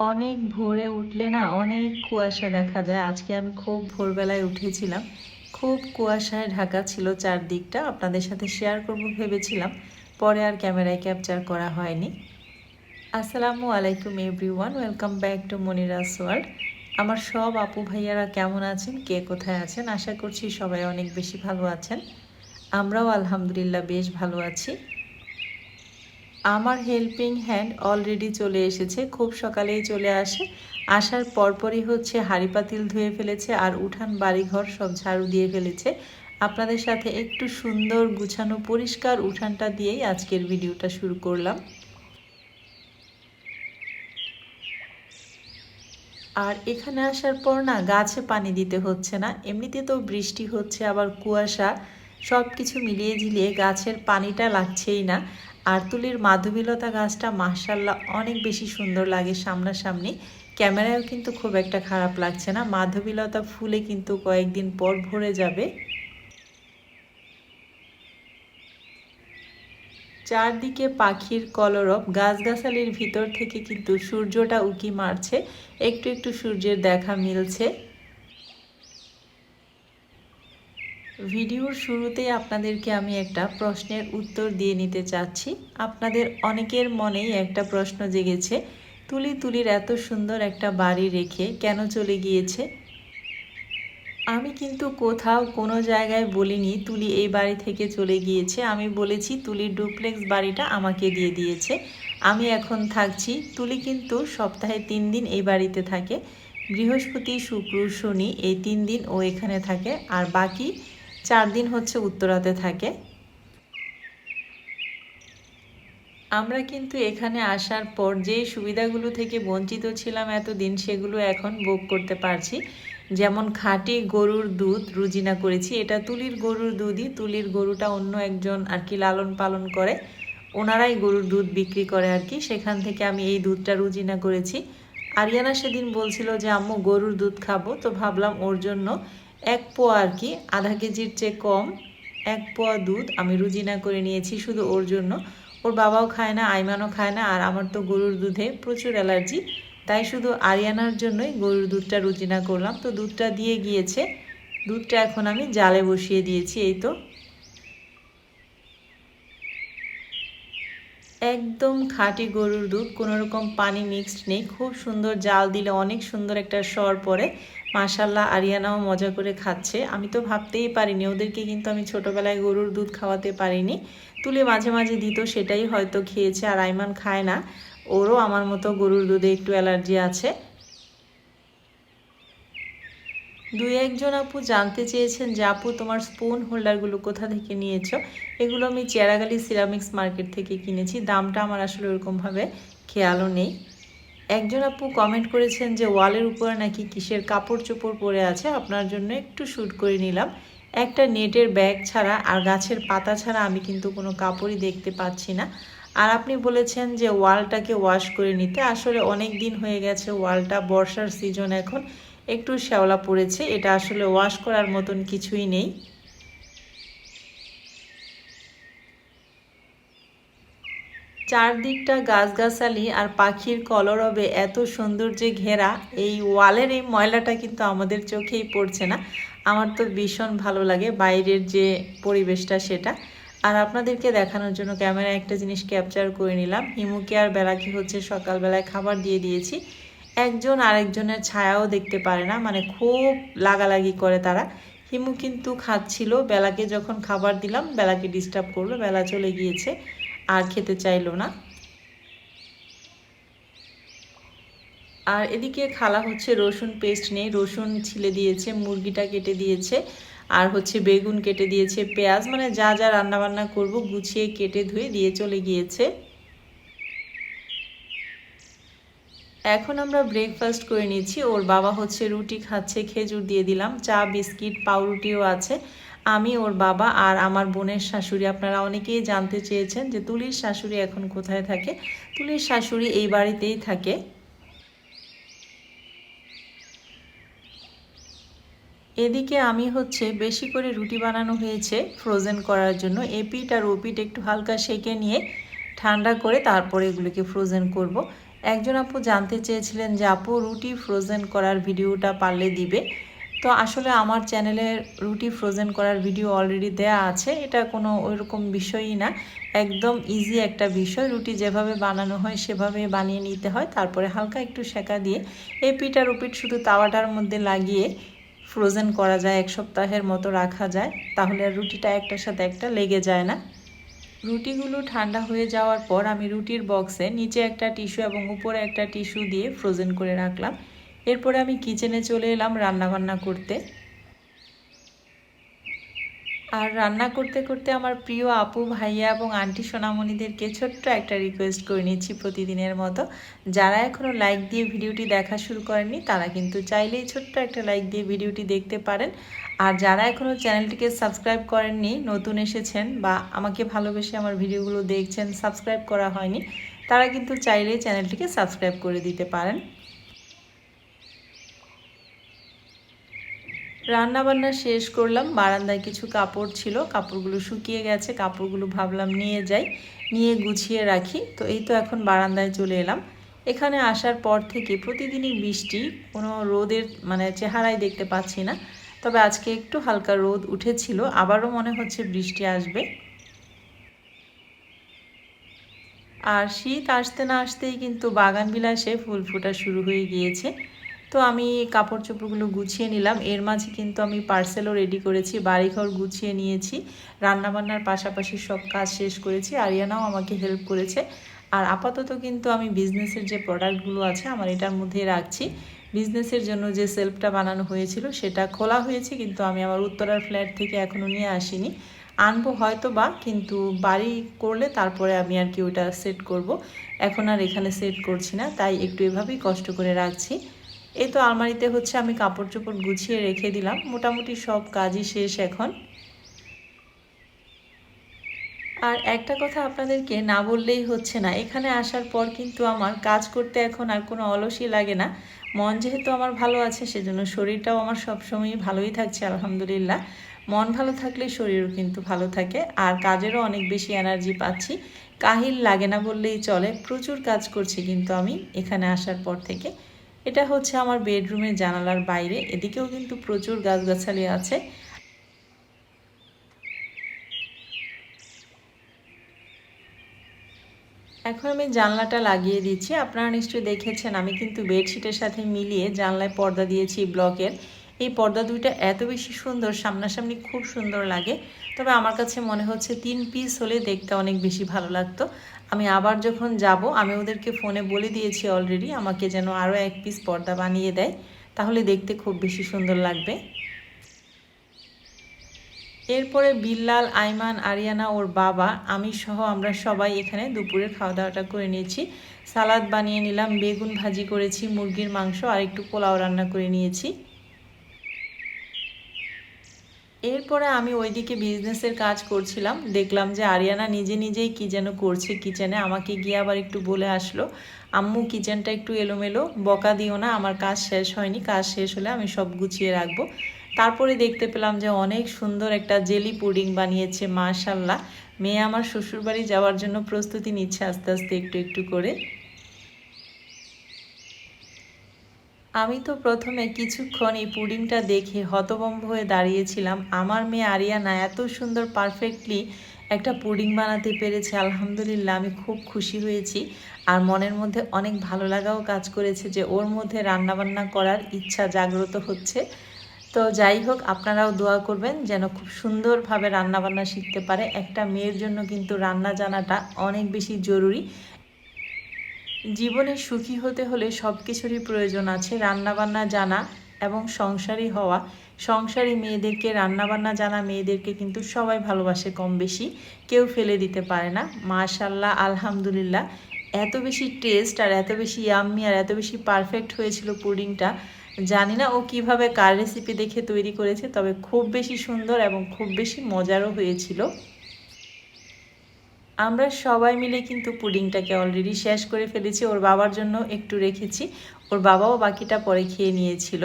অনেক ভোরে উঠলে না অনেক কুয়াশা দেখা যায়। আজকে আমি খুব ভোরবেলায় উঠেছিলাম। খুব কুয়াশায় ঢাকা ছিল চারদিকটা। আপনাদের সাথে শেয়ার করব ভেবেছিলাম। পরে আর ক্যামেরায় ক্যাপচার করা হয়নি। আসসালামু আলাইকুম everyone welcome back to Monira's world আমার সব আপু ভাইয়ারা কেমন আছেন? কে কোথায় আছেন? আশা করছি সবাই অনেক বেশি ভালো আছেন। আমরাও আলহামদুলিল্লাহ বেশ ভালো আছি। আমার হেল্পিং হ্যান্ড অলরেডি চলে এসেছে, খুব সকালেই চলে আসে। আসার পরপরই হচ্ছে হাঁড়ি পাতিল ধুয়ে ফেলেছে আর উঠান বাড়িঘর সব ঝাড়ু দিয়ে ফেলেছে। আপনাদের সাথে একটু সুন্দর গুছানো পরিষ্কার উঠানটা দিয়েই আজকের ভিডিওটা শুরু করলাম। আর এখানে আসার পর না গাছে পানি দিতে হচ্ছে না, এমনিতে তো বৃষ্টি হচ্ছে, আবার কুয়াশা সব কিছু মিলিয়ে ঝিলিয়ে গাছের পানিটা লাগছেই না। আর তুলির মাধবীলতা গাছটা মার্শাল্লাহ অনেক বেশি সুন্দর লাগে সামনাসামনি। ক্যামেরায়ও কিন্তু খুব একটা খারাপ লাগছে না। মাধবীলতা ফুলে কিন্তু কয়েকদিন পর ভরে যাবে। চারদিকে পাখির কলরব, গাছগাছালির ভিতর থেকে কিন্তু সূর্যটা উকি মারছে। একটু একটু সূর্যের দেখা মিলছে। ভিডিওর শুরুতেই আপনাদেরকে আমি একটা প্রশ্নের উত্তর দিয়ে নিতে চাচ্ছি। আপনাদের অনেকের মনেই একটা প্রশ্ন জেগেছে, তুলি তুলির এত সুন্দর একটা বাড়ি রেখে কেন চলে গিয়েছে? আমি কিন্তু কোথাও কোনো জায়গায় বলিনি তুলি এই বাড়ি থেকে চলে গিয়েছে। আমি বলেছি তুলির ডুপ্লেক্স বাড়িটা আমাকে দিয়ে দিয়েছে। আমি এখন থাকছি, তুলি কিন্তু সপ্তাহে তিন দিন এই বাড়িতে থাকে। বৃহস্পতি, শুক্র, শনি এই তিন দিন ও এখানে থাকে। আর বাকি চার দিন হচ্ছে উত্তরাতে থাকে। আমরা কিন্তু এখানে আসার পর যে সুবিধাগুলো থেকে বঞ্চিত ছিলাম এতদিন, সেগুলো এখন ভোগ করতে পারছি। যেমন খাঁটি গরুর দুধ রুজিনা করেছি। এটা তুলির গরুর দুধই। তুলির গরুটা অন্য একজন আর কি লালন পালন করে। ওনারাই গরুর দুধ বিক্রি করে আর কি। সেখান থেকে আমি এই দুধটা রুজিনা করেছি। আরিয়ানা সেদিন বলছিল যে, আম্মু, গরুর দুধ খাব। তো ভাবলাম ওর জন্য এক পোয়া আর কি, আধা কেজির চেয়ে কম, এক পোয়া দুধ আমি রুজিনা করে নিয়েছি শুধু ওর জন্য। ওর বাবাও খায় না, আইমানও খায় না, আর আমার তো গরুর দুধে প্রচুর অ্যালার্জি, তাই শুধু আরিয়ানার জন্যই গরুর দুধটা রুজিনা করলাম। তো দুধটা দিয়ে গিয়েছে, দুধটা এখন আমি জালে বসিয়ে দিয়েছি, এই তো। একদম খাঁটি গরুর দুধ কোনো রকম পানি মিক্সড নেই। খুব সুন্দর জাল দিলে অনেক সুন্দর একটা স্বর পরে মাশাল্লাহ আরিয়ানাও মজা করে খাচ্ছে। আমি তো ভাবতেই পারিনি, ওদেরকে কিন্তু আমি ছোটোবেলায় গরুর দুধ খাওয়াতে পারিনি। তুলে মাঝে মাঝে দিত, সেটাই হয়তো খেয়েছে, আর আইমান খায় না। ওরও আমার মতো গরুর দুধে একটু অ্যালার্জি আছে। দুই একজন আপু জানতে চেয়েছেন যে, আপু, তোমার স্পুন হোল্ডারগুলো কোথা থেকে নিয়েছো? এগুলো আমি চেরাগালি সিরামিক্স মার্কেট থেকে কিনেছি। দামটা আমার আসলে ওরকমভাবে খেয়ালও নেই। একজন আপু কমেন্ট করেছেন যে, ওয়ালের উপরে নাকি কিসের কাপড় চোপড় পরে আছে? আপনার জন্য একটু শ্যুট করে নিলাম। একটা নেটের ব্যাগ ছাড়া আর গাছের পাতা ছাড়া আমি কিন্তু কোনো কাপড়ই দেখতে পাচ্ছি না। আর আপনি বলেছেন যে, ওয়ালটাকে ওয়াশ করে নিতে। আসলে অনেক দিন হয়ে গেছে, ওয়ালটা বর্ষার সিজন এখন। একটু শ্যাওলা পড়েছে, এটা আসলে ওয়াশ করার মতন কিছুই নেই। চারদিকটা গাছগাছালি আর পাখির কলরবে এত সৌন্দর্যে ঘেরা, এই ওয়ালের এই ময়লাটা কিন্তু আমাদের চোখেই পড়ছে না। আমার তো ভীষণ ভালো লাগে বাইরের যে পরিবেশটা সেটা। আর আপনাদেরকে দেখানোর জন্য ক্যামেরা একটা জিনিস ক্যাপচার করে নিলাম। হিমুকে আর বেলাকে হচ্ছে সকালবেলায় খাবার দিয়ে দিয়েছি। একজন আরেকজনের ছায়াও দেখতে পারে না মানে খুব লাগালাগি করে তারা। হিমু কিন্তু খাচ্ছিল, বেলাকে যখন খাবার দিলাম, বেলাকে ডিস্টার্ব করল, বেলা চলে গিয়েছে, আর খেতে চাইলো না। আর এদিকে খালা হচ্ছে রসুন পেস্ট নেই রসুন ছিলে দিয়েছে, মুরগিটা কেটে দিয়েছে, আর হচ্ছে বেগুন কেটে দিয়েছে, পেঁয়াজ মানে যা যা রান্নাবান্না করব গুছিয়ে কেটে ধুয়ে দিয়ে চলে গিয়েছে। এখন আমরা ব্রেকফাস্ট করে নিচ্ছি। ওর বাবা হচ্ছে রুটি খাচ্ছে, খেজুর দিয়ে দিলাম, চা, বিস্কিট, পাউরুটিও আছে। আমি, ওর বাবা আর আমার বোনের শাশুড়ি, আপনারা অনেকেই জানতে চেয়েছেন যে তুলির শাশুড়ি এখন কোথায় থাকে? তুলির শাশুড়ি এই বাড়িতেই থাকে। এদিকে আমি হচ্ছে বেশি করে রুটি বানানো হয়েছে ফ্রোজেন করার জন্য। এপিট আর ওপিট একটু হালকা সেকে নিয়ে ঠান্ডা করে তারপরে এগুলোকে ফ্রোজেন করব। একজন আপু জানতে চেয়েছিলেন যে, আপু, রুটি ফ্রোজেন করার ভিডিওটা পারলে দিবে? তো আসলে আমার চ্যানেলে রুটি ফ্রোজেন করার ভিডিও অলরেডি দেয়া আছে। এটা কোনো ওইরকম বিষয়ই না। একদম ইজি একটা বিষয়। রুটি যেভাবে বানানো হয়, সেভাবে বানিয়ে নিতে হয়। তারপরে হালকা একটু সেকা দিয়ে এই পিঠার উপিট শুধু তাওয়াটার মধ্যে লাগিয়ে ফ্রোজেন করা যায়, এক সপ্তাহের মতো রাখা যায়। তাহলে রুটিটা একটার সাথে একটা লেগে যায় না। রুটিগুলো ঠান্ডা হয়ে যাওয়ার পর আমি রুটির বক্সে নিচে একটা টিস্যু এবং উপরে একটা টিস্যু দিয়ে ফ্রোজেন করে রাখলাম। এরপরে আমি কিচেনে চলে এলাম রান্নাবান্না করতে। আর রান্না করতে করতে আমার প্রিয় আপু, ভাইয়া এবং আন্টি সোনামণিদেরকে ছোট্ট একটা রিকোয়েস্ট করে নিচ্ছি প্রতিদিনের মতো। যারা এখনও লাইক দিয়ে ভিডিওটি দেখা শুরু করেননি, তারা কিন্তু চাইলেই ছোট্ট একটা লাইক দিয়ে ভিডিওটি দেখতে পারেন। আর যারা এখনও চ্যানেলটিকে সাবস্ক্রাইব করেননি, নতুন এসেছেন বা আমাকে ভালোবেসে আমার ভিডিওগুলো দেখছেন সাবস্ক্রাইব করা হয়নি, তারা কিন্তু চাইলেই চ্যানেলটিকে সাবস্ক্রাইব করে দিতে পারেন। রান্না বান্না শেষ করলাম, বারান্দায় কিছু কাপড় ছিল, কাপড়গুলো শুকিয়ে গেছে, কাপড়গুলো ভাবলাম নিয়ে যাই, নিয়ে গুছিয়ে রাখি। তো এই তো এখন বারান্দায় চলে এলাম। এখানে আসার পর থেকে প্রতিদিনই বৃষ্টি, কোনো রোদের মানে চেহারাই দেখতে পাচ্ছি না। তবে আজকে একটু হালকা রোদ উঠেছিল, আবারও মনে হচ্ছে বৃষ্টি আসবে। আর শীত আসতে না আসতেই কিন্তু বাগান বিলাসে ফুল ফোটা শুরু হয়ে গিয়েছে। তো আমি কাপড় চোপড়গুলো গুছিয়ে নিলাম। এর মাঝে কিন্তু আমি পার্সেলও রেডি করেছি, বাড়িঘর গুছিয়ে নিয়েছি, রান্নাবান্নার পাশাপাশি সব কাজ শেষ করেছি। আরিয়ানাও আমাকে হেল্প করেছে। আর আপাতত কিন্তু আমি বিজনেসের যে প্রোডাক্টগুলো আছে, আমার এটার মধ্যে রাখছি। বিজনেসের জন্য যে সেলফটা বানানো হয়েছিল, সেটা খোলা হয়েছে, কিন্তু আমি আমার উত্তরার ফ্ল্যাট থেকে এখনও নিয়ে আসিনি। আনব হয়তো বা কিন্তু বাড়ি করলে তারপরে আমি আর কি ওটা সেট করব। এখন আর এখানে সেট করছি না, তাই একটু এভাবেই কষ্ট করে রাখছি। এই তো আলমারিতে হচ্ছে আমি কাপড় চোপড় গুছিয়ে রেখে দিলাম। মোটামুটি সব কাজই শেষ এখন। আর একটা কথা আপনাদেরকে না বললেই হচ্ছে না, এখানে আসার পর কিন্তু আমার কাজ করতে এখন আর কোনো অলসই লাগে না। মন যেহেতু আমার ভালো আছে, সেজন্য শরীরটাও আমার সবসময়ই ভালোই থাকছে, আলহামদুলিল্লাহ। মন ভালো থাকলে শরীরও কিন্তু ভালো থাকে, আর কাজেরও অনেক বেশি এনার্জি পাচ্ছি। কাহিল লাগে না বললেই চলে, প্রচুর কাজ করছি কিন্তু আমি এখানে আসার পর থেকে। এটা হচ্ছে আমার বেডরুমের জানালার বাইরে। এদিকেও কিন্তু প্রচুর গাছগাছালি আছে। এখন আমি জানলাটা লাগিয়ে দিচ্ছি। আপনারা নিশ্চয়ই দেখেছেন, আমি কিন্তু বেডশিটের সাথে মিলিয়ে জানলায় পর্দা দিয়েছি ব্লকের। এই পর্দা দুইটা এত বেশি সুন্দর, সামনাসামনি খুব সুন্দর লাগে। তবে আমার কাছে মনে হচ্ছে তিন পিস হলে দেখতে অনেক বেশি ভালো লাগতো। আমি আবার যখন যাব, আমি ওদেরকে ফোনে বলে দিয়েছি অলরেডি আমাকে যেন আরও এক পিস পর্দা বানিয়ে দেয়। তাহলে দেখতে খুব বেশি সুন্দর লাগবে। এরপরে বিল্লাল, আইমান, আরিয়ানা, ওর বাবা, আমি সহ আমরা সবাই এখানে দুপুরে খাওয়া দাওয়াটা করে নিয়েছি। সালাদ বানিয়ে নিলাম, বেগুন ভাজি করেছি, মুরগির মাংস, আর একটু পোলাও রান্না করে নিয়েছি। এরপরে আমি ওইদিকে বিজনেসের কাজ করছিলাম। দেখলাম যে আরিয়ানা নিজে নিজেই কি যেন করছে কিচেনে আমাকে গিয়ে আবার একটু বলে আসলো, আম্মু কিচেনটা একটু এলোমেলো, বকা দিও না, আমার কাজ শেষ হয়নি, কাজ শেষ হলে আমি সব গুছিয়ে রাখব। তারপরে দেখতে পেলাম যে অনেক সুন্দর একটা জেলি পুডিং বানিয়েছে মাশাল্লাহ মেয়ে আমার শ্বশুরবাড়ি যাওয়ার জন্য প্রস্তুতি নিচ্ছে আস্তে আস্তে একটু একটু করে। আমি তো প্রথমে কিছুক্ষণ এই পুডিংটা দেখে হতবম্ব হয়ে দাঁড়িয়েছিলাম। আমার মেয়ে আরিয়ানা এত সুন্দর পারফেক্টলি একটা পুডিং বানাতে পেরেছে, আলহামদুলিল্লাহ আমি খুব খুশি হয়েছি। আর মনের মধ্যে অনেক ভালো লাগাও কাজ করেছে যে ওর মধ্যে রান্নাবান্না করার ইচ্ছা জাগ্রত হচ্ছে। তো যাই হোক, আপনারাও দোয়া করবেন যেন খুব সুন্দরভাবে রান্নাবান্না শিখতে পারে। একটা মেয়ের জন্য কিন্তু রান্না জানাটা অনেক বেশি জরুরি। জীবনে সুখী হতে হলে সব কিছুরই প্রয়োজন আছে রান্নাবান্না জানা এবং সংসারী হওয়া। সংসারী মেয়েদেরকে, রান্নাবান্না জানা মেয়েদেরকে কিন্তু সবাই ভালোবাসে কম বেশি কেউ ফেলে দিতে পারে না। মাশাল্লাহ আলহামদুলিল্লাহ। এত বেশি টেস্ট আর এত বেশি ইয়াম্মি আর এত বেশি পারফেক্ট হয়েছিল পুডিংটা। জানি না ও কীভাবে কার রেসিপি দেখে তৈরি করেছে, তবে খুব বেশি সুন্দর এবং খুব বেশি মজারও হয়েছিল। আমরা সবাই মিলে কিন্তু পুডিংটাকে অলরেডি শেষ করে ফেলেছি, ওর বাবার জন্য একটু রেখেছি। ওর বাবাও বাকিটা পরে খেয়ে নিয়েছিল।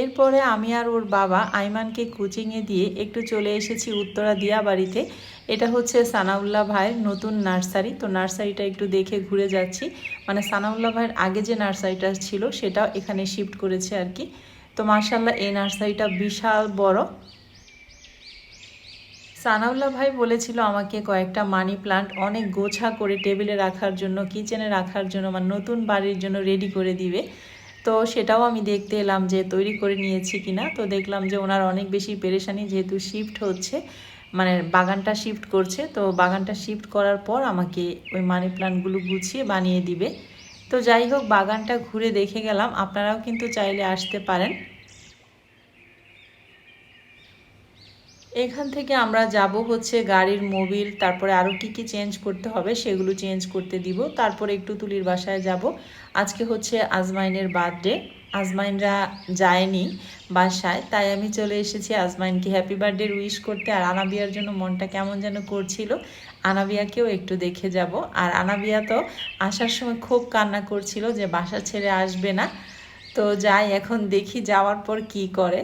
এরপরে আমি আর ওর বাবা আইমানকে কোচিংয়ে দিয়ে একটু চলে এসেছি উত্তরা দিয়া বাড়িতে। এটা হচ্ছে সানাউল্লাহ ভাইয়ের নতুন নার্সারি। তো নার্সারিটা একটু দেখে ঘুরে যাচ্ছি। মানে সানাউল্লাহ ভাইয়ের আগে যে নার্সারিটা ছিল, সেটাও এখানে শিফট করেছে আর কি। তো মার্শাল্লাহ এই নার্সারিটা বিশাল বড়। সানাউল্লাহ ভাই বলেছিল আমাকে কয়েকটা মানি প্লান্ট অনেক গোছা করে টেবিলে রাখার জন্য, কিচেনে রাখার জন্য মানে নতুন বাড়ির জন্য রেডি করে দিবে। তো সেটাও আমি দেখতে এলাম যে তৈরি করে নিয়েছি কিনা। তো দেখলাম যে ওনার অনেক বেশি পেরেশানি যেহেতু শিফট হচ্ছে মানে বাগানটা শিফট করছে। তো বাগানটা শিফট করার পর আমাকে ওই মানি প্লান্টগুলো গুছিয়ে বানিয়ে দিবে। তো যাই হোক, বাগানটা ঘুরে দেখে গেলাম। আপনারাও কিন্তু চাইলে আসতে পারেন। এখান থেকে আমরা যাব হচ্ছে গাড়ির মোবিল তারপরে আরও কি কি চেঞ্জ করতে হবে সেগুলো চেঞ্জ করতে দিব। তারপরে একটু তুলির বাসায় যাব। আজকে হচ্ছে আজমাইনের বার্থডে আজমাইনরা যায়নি বাসায়, তাই আমি চলে এসেছি আজমাইনকে হ্যাপি বার্থডে উইশ করতে। আর আনাবিয়ার জন্য মনটা কেমন যেন করছিল। আনাবিয়াকেও একটু দেখে যাব। আর আনাবিয়া তো আসার সময় খুব কান্না করছিল যে বাসা ছেড়ে আসবে না। তো যাই, এখন দেখি যাওয়ার পর কি করে।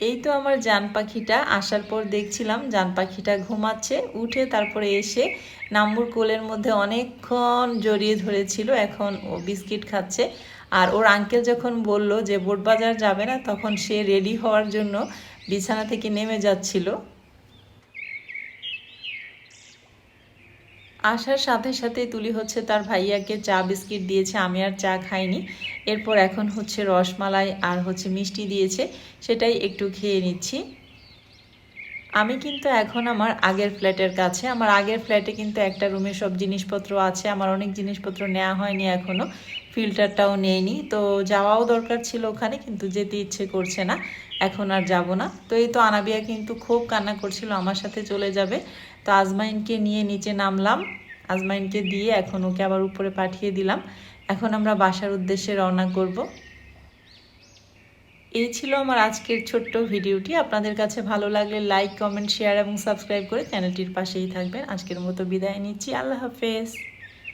এই তো আমার জান পাখিটা। আসার পর দেখছিলাম জান পাখিটা ঘুমাচ্ছে। উঠে তারপরে এসে নাম্বুর কোলের মধ্যে অনেকক্ষণ জড়িয়ে ধরেছিল। এখন ও বিস্কিট খাচ্ছে। আর ওর আঙ্কেল যখন বলল যে বোট বাজার যাবে না, তখন সে রেডি হওয়ার জন্য বিছানা থেকে নেমে যাচ্ছিল। আসার সাথে সাথে তুলি হচ্ছে তার ভাইয়াকে চা বিস্কিট দিয়েছে। আমি আর চা খাইনি। এরপর এখন হচ্ছে রসমালাই আর হচ্ছে মিষ্টি দিয়েছে, সেটাই একটু খেয়ে নিচ্ছি। আমি কিন্তু এখন আমার আগের ফ্ল্যাটের কাছে, আমার আগের ফ্ল্যাটে কিন্তু একটা রুমে সব জিনিসপত্র আছে, আমার অনেক জিনিসপত্র নেওয়া হয়নি এখনও ফিল্টারটাও নেইনি, তো যাওয়াও দরকার ছিল ওখানে, কিন্তু যেতে ইচ্ছে করছে না, এখন আর যাব না। তো এই তো আনাবিয়া কিন্তু খুব কান্না করছিল, আমার সাথে চলে যাবে, তো আজমাইনকে নিয়ে নিচে নামলাম, আজমাইনকে দিয়ে এখন ওকে আবার উপরে পাঠিয়ে দিলাম। এখন আমরা বাসার উদ্দেশ্যে রওনা করব। এই ছিল আমার আজকের ছোট্ট ভিডিওটি। আপনাদের কাছে ভালো লাগলে লাইক কমেন্ট শেয়ার এবং সাবস্ক্রাইব করে চ্যানেলটির পাশেই থাকবেন। আজকের মতো বিদায় নিচ্ছি। আল্লাহ হাফেজ।